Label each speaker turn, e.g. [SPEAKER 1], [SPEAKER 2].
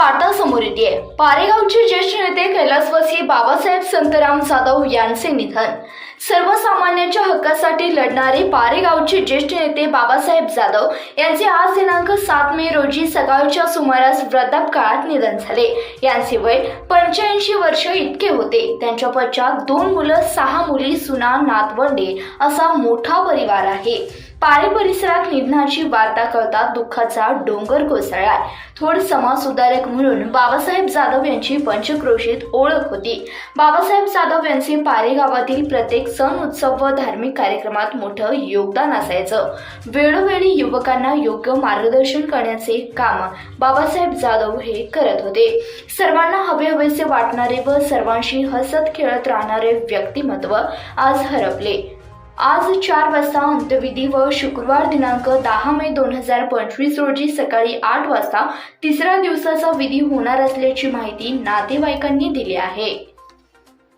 [SPEAKER 1] पातळ समोर येते. पारेगावचे ज्येष्ठ नेते कैलासवासी बाबासाहेब संतराम जाधव यांचे निधन. सर्वसामान्यांच्या हक्कासाठी लढणारे पारेगावचे ज्येष्ठ नेते बाबासाहेब जाधव यांचे आज दिनांक सात मे रोजी सकाळच्या सुमारास वृद्धापकाळात निधन झाले. यांचे वय पंच्याऐंशी वर्ष इतके होते. त्यांच्या पश्चात दोन मुलं सहा मुली सुना नातवंडे असा मोठा परिवार आहे. पारे परिसरात निधनाची वार्ता कळता दुःखाचा डोंगर कोसळलाय. थोड समाजसुधारक म्हणून बाबासाहेब जाधव यांची पंचक्रोशीत ओळख होती. बाबासाहेब जाधव यांचे पारे गावातील प्रत्येक सण उत्सव व धार्मिक कार्यक्रमात मोठं योगदान असायचं. वेळोवेळी युवकांना योग्य मार्गदर्शन करण्याचे काम बाबासाहेब जाधव हे करत होते. सर्वांना हवे हवेसे वाटणारे व सर्वांशी हसत खेळत राहणारे व्यक्तिमत्व आज हरपले. आज चार वाजता अंत्यविधी व शुक्रवार दिनांक दहा मे दोन हजार पंचवीस रोजी सकाळी आठ वाजता तिसऱ्या दिवसाचा विधी होणार असल्याची माहिती नातेवाईकांनी दिली आहे.